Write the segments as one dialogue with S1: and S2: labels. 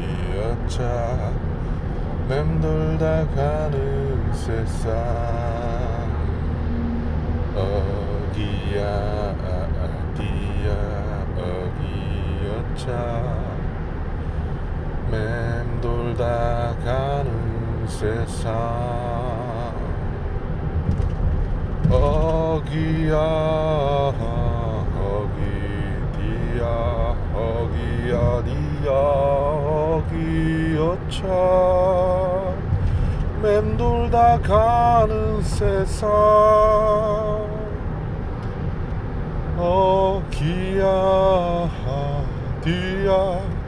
S1: 허기였자 맴돌다 가는 세상. 어기야 뒤야 어기였자 맴돌다 가는 세상. 어기디야 어기여차 맴돌다 가는 세상. 어기야 디야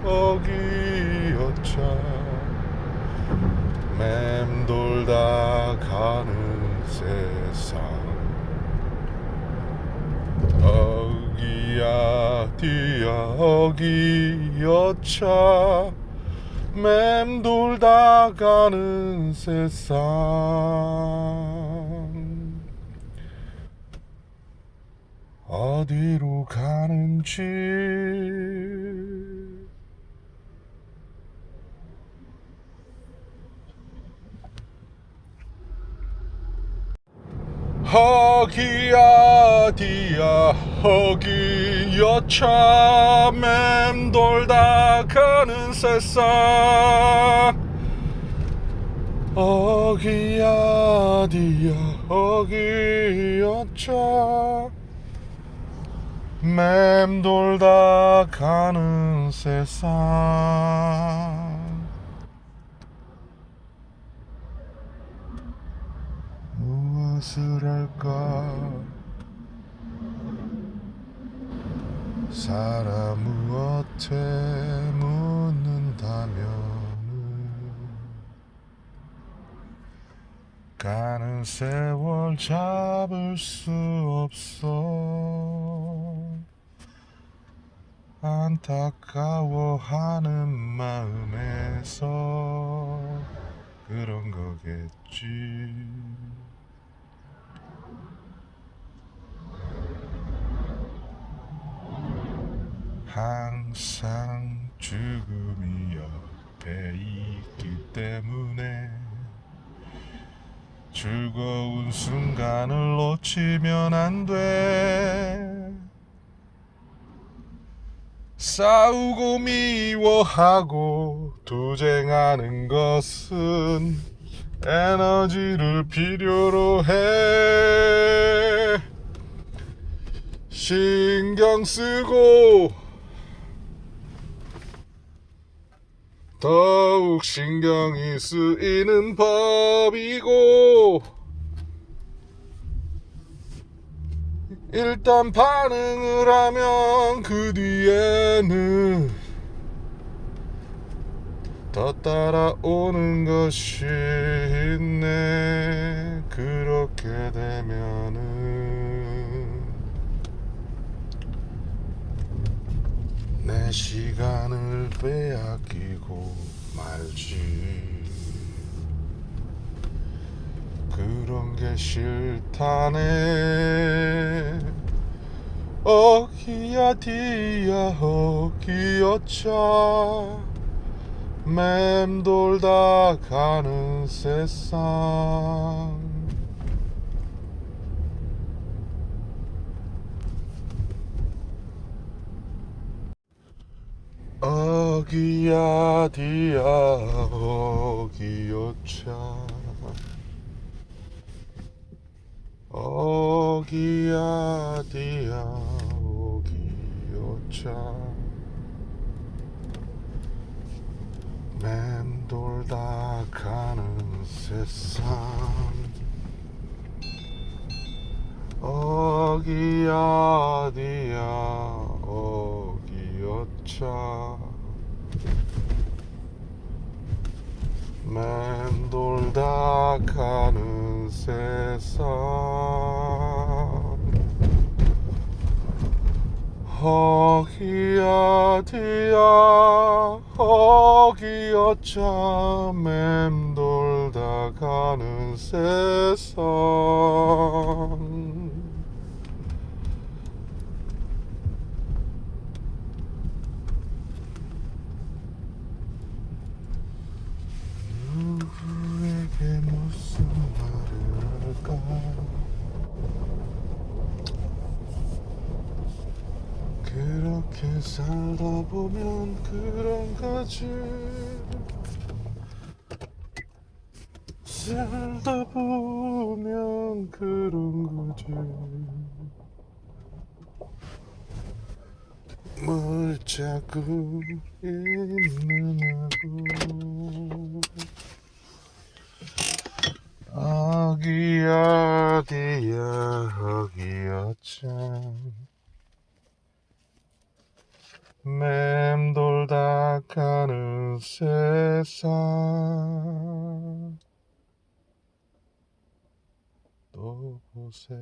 S1: 어기여차 맴돌다 가는 세상 어 어기여차 맴돌다 가는 세상. 어디로 가는지. 허기야 디야 허기 여차 맴돌다 가는 세상. 허기야 디야 허기여차. 맴돌다 가는 세상. 무엇을 할까 사람 무엇에 묻는다면 가는 세월 잡을 수 없어. 안타까워하는 마음에서 그런 거겠지 항상 죽음이 옆에 있기 때문에 즐거운 순간을 놓치면 안 돼. 싸우고 미워하고 투쟁하는 것은 에너지를 필요로 해. 신경 쓰고 더욱 신경이 쓰이는 법이고 일단 반응을 하면 그 뒤에는 더 따라오는 것이 있네. 그렇게 되면은 내 시간을 빼앗기고 말지. 그런 게 싫다네. 어기야 디야 어기여차. 맴돌다 가는 세상 어기야 디야 어기여차 어기야 디야 어기여차 맴돌다 가는 세상. 어기야 디야 어기여차 맴돌다 가는 세상. 허기야 디야 허기여차 맴돌다 가는 세상 그렇게 살다 보면 그런 거지. 살다 보면 그런 거지. 뭘 자꾸 잊느냐고 아기야 디야 아기야 참 맴돌다 가는 세상 또 보세